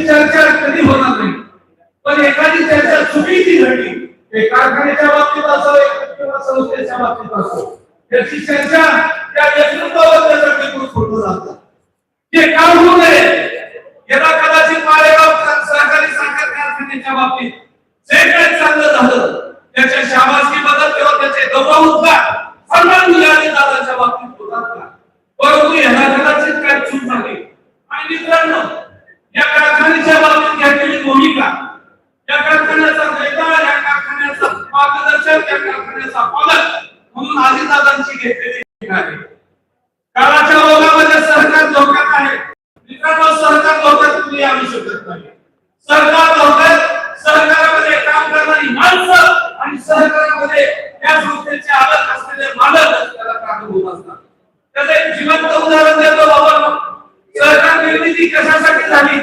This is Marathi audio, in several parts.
चर्चा कधी होणार नाही पण एखादी चर्चा चुकीची घडली ते कारखान्याच्या बाबतीत असो किंवा संस्थेच्या बाबतीत असो. त्याची चर्चा त्या नेतृत्वावर त्याचा टिकून फोटो जातात जे काम होऊ नये याला कदाचित मालेगाव सा- सहकारी साखर कारखान्याच्या बाबतीत जे काही चांगलं झालं त्याच्या शाबासकी बद्दल किंवा त्याचे गौरव उद्गार सन्मान मिळाले दादाच्या बाबतीत होतात का परंतु ह्याला कदाचित काय चूक झाली आणि मित्रांनो या कारखान्याच्या बाबतीत घेतलेली भूमिका या कारखान्याचा नेता या कारखान्याचा मार्गदर्शक या कारखान्याचा पालक म्हणून आदिदादांची घेतलेली आहे. काळाच्या ओघामध्ये सर धोक्यात आहे मित्रांनो सरकार धोक्यात तुम्ही आणू शकत नाही सरकार धोक्यात सहकारामध्ये काम करणारी माणसं आणि सहकारामध्ये त्या संस्थेचे आलक असलेले मालक त्याला कारणीभूत असतात त्याचं एक जिवंत उदाहरण देतो बाबा सहकार निर्मिती कशासाठी झाली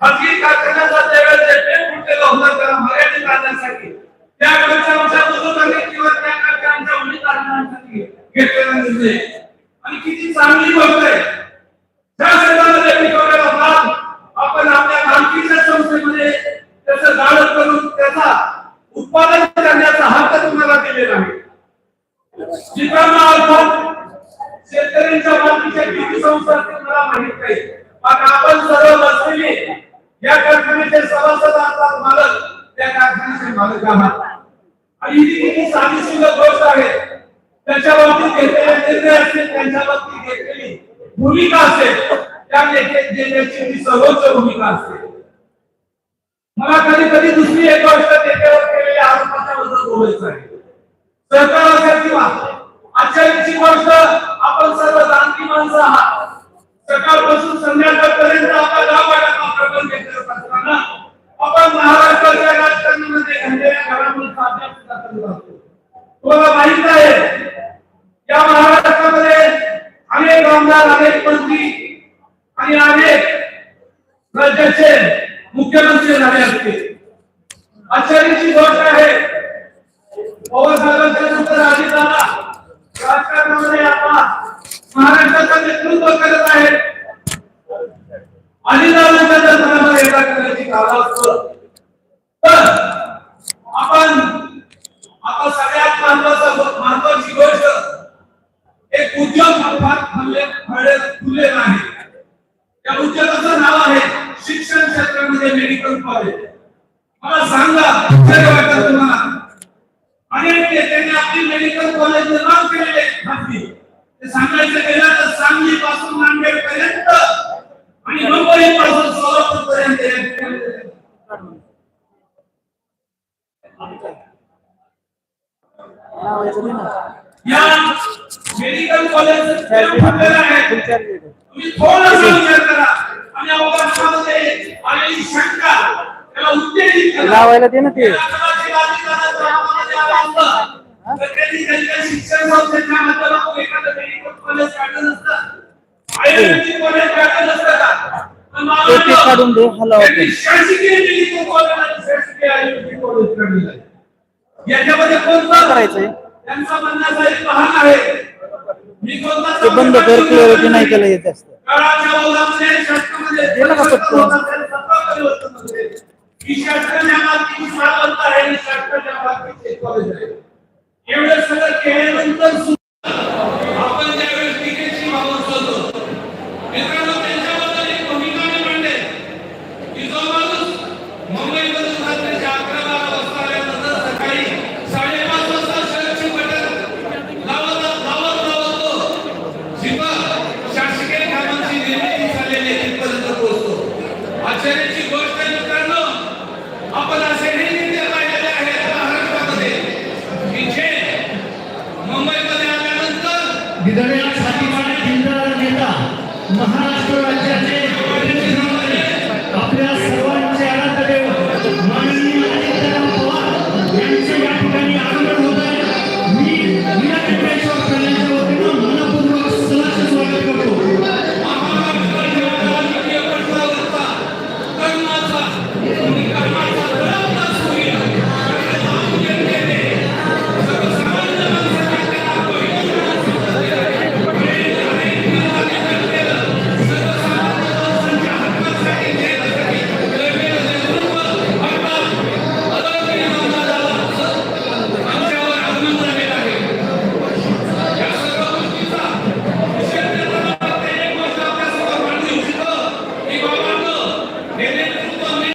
खाजगी कारखान्याचा त्यावेळेस जे पेट फुटलेलं होतं त्याला मर्यादित आणण्यासाठी त्या काळच्या आमच्या बुजुर्गांनी किंवा त्या काळच्या आमच्या उमेद आणण्यासाठी घेतलेला निर्णय आणि किती चांगली गोष्ट आहे त्या क्षेत्रामध्ये पिकवलेला माल आपण आपल्या मालकीच्या संस्थेमध्ये त्याचं गाळप करून त्याचा उत्पादन करण्याचा हक्क तुम्हाला दिलेला आहे मित्रांनो अर्थात शेतकऱ्यांच्या मालकीच्या किती संस्था मला माहीत नाही. पण आपण सर्व बसलेले या कारखान्याचे सभासद असतात मालक. त्या कारखान्याचे मालक आहात आणि ही किती साधी सुंदर गोष्ट आहे त्याच्या बाबतीत घेतलेले निर्णय असतील त्यांच्या बाबतीत घेतलेली भूमिका असेल त्या नेते देण्याची ही सर्वोच्च भूमिका असते मला कधी कधी दुसरी एक गोष्ट नेत्यावर केलेल्या आरोपाच्या बद्दल बोलायचं आहे. सरकार असेल किंवा आश्चर्याची गोष्ट आपण सर्व जाणती माणसं आहात. सकाळपासून संध्याकाळपर्यंत आपला गाव वाटा प्रबंध घेतला असताना आपण महाराष्ट्राच्या राजकारणामध्ये घडलेल्या घडामोडीचा अभ्यास सुद्धा करत असतो तुम्हाला माहीत आहे या महाराष्ट्रामध्ये अनेक आमदार अनेक मंत्री आणि अनेक राज्याचे मुख्यमंत्री झाले असतील. आश्चर्याची गोष्ट आहे पवार साहेबांच्या नंतर अजितदादा राजकारणामध्ये आता महाराष्ट्राचं नेतृत्व करत आहे अजितदादांच्या दर्शनामध्ये एका करण्याची तर आपण आता सगळ्यात महत्वाचं महत्वाची गोष्ट एक उद्योग फार नाही. आहे त्या उद्योगाचं नाव आहे शिक्षण क्षेत्रामध्ये मेडिकल कॉलेज मला सांगा तुम्हाला अनेक नेत्यांनी आपली मेडिकल कॉलेज निर्माण केलेले आहेत खासगी. ते सांगायचं गेलं तर सांगली पासून नांदेड पर्यंत आणि मुंबई पासून सोलापूर पर्यंत या मेडिकल कॉलेज तुम्ही थोडासा विचार करा. आणि अवकाशामध्ये आलेली शंका. त्याला उत्तेजित लावायला दे ना ते. कॉलेज काढलेलं आहे. याच्यामध्ये कोणतं करायचंय? त्यांचा म्हणण्याचा एक आहे. मी कोणता ते बंद कर क्लिअरिटी नाही केलं येत असतं का पटकन? ही मालकीची मालमत्ता आहे मालकीचे कॉलेज आहे एवढं सगळं केल्यानंतर सुद्धा आपण ज्यावेळेस टीकेची बाबत बोलतो मित्रांनो त्यांच्याबद्दल एक भूमिका मी मांडेल की जो माणूस मुंबईमधून रात्रीच्या अकरा बारा वाजता आल्यानंतर सकाळी साडेपाच वाजता शहराची बटन लावत लावत लावत तो जिथं शासकीय कामांची निर्मिती झालेली आहे तिथपर्यंत पोहोचतो. आश्चर्याची गोष्ट मित्रांनो आपण असे नाही হৃদয়ের সাথী মানে